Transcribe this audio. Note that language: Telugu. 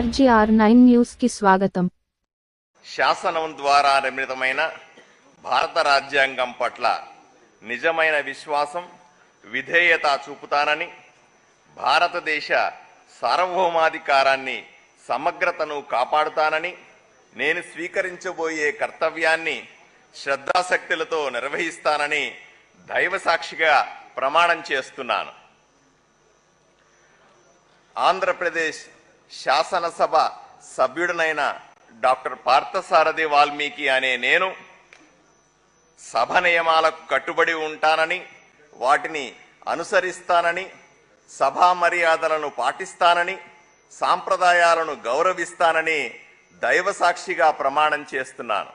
ఆర్జీఆర్ నైన్ న్యూస్కి స్వాగతం. శాసనం ద్వారా నిర్మితమైన భారత రాజ్యాంగం పట్ల నిజమైన విశ్వాసం విధేయత చూపుతానని భారతదేశ సార్వభౌమాధికారాన్ని సమగ్రతను కాపాడుతానని నేను స్వీకరించబోయే కర్తవ్యాన్ని శ్రద్ధాశక్తులతో నిర్వహిస్తానని దైవసాక్షిగా ప్రమాణం చేస్తున్నాను. ఆంధ్రప్రదేశ్ శాసనసభ సభ్యుడినైన డాక్టర్ పార్థసారథి వాల్మీకి అనే నేను సభ నియమాలకు కట్టుబడి ఉంటానని వాటిని అనుసరిస్తానని సభా మర్యాదలను పాటిస్తానని సాంప్రదాయాలను గౌరవిస్తానని దైవసాక్షిగా ప్రమాణం చేస్తున్నాను.